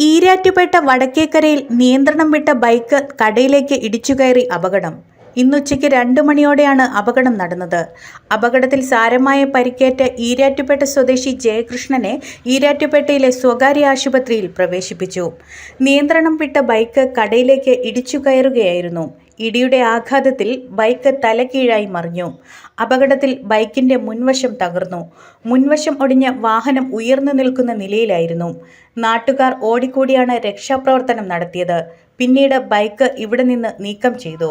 ഈരാറ്റുപേട്ട വടക്കേക്കരയിൽ നിയന്ത്രണം വിട്ട ബൈക്ക് കടയിലേക്ക് ഇടിച്ചുകയറി അപകടം. ഇന്നുച്ചയ്ക്ക് രണ്ട് മണിയോടെയാണ് അപകടം നടന്നത്. അപകടത്തിൽ സാരമായ പരിക്കേറ്റ ഈരാറ്റുപേട്ട സ്വദേശി ജയകൃഷ്ണനെ ഈരാറ്റുപേട്ടയിലെ സ്വകാര്യ ആശുപത്രിയിൽ പ്രവേശിപ്പിച്ചു. നിയന്ത്രണം വിട്ട ബൈക്ക് കടയിലേക്ക് ഇടിച്ചു കയറുകയായിരുന്നു ഇടിയുടെ ആഘാതത്തിൽ ബൈക്ക് തലകീഴായി മറിഞ്ഞു. അപകടത്തിൽ ബൈക്കിന്റെ മുൻവശം തകർന്നു. മുൻവശം ഒടിഞ്ഞ വാഹനം ഉയർന്നു നിൽക്കുന്ന നിലയിലായിരുന്നു. നാട്ടുകാർ ഓടിക്കൂടിയാണ് രക്ഷാപ്രവർത്തനം നടത്തിയത്. പിന്നീട് ബൈക്ക് ഇവിടെ നിന്ന് നീക്കം ചെയ്തു.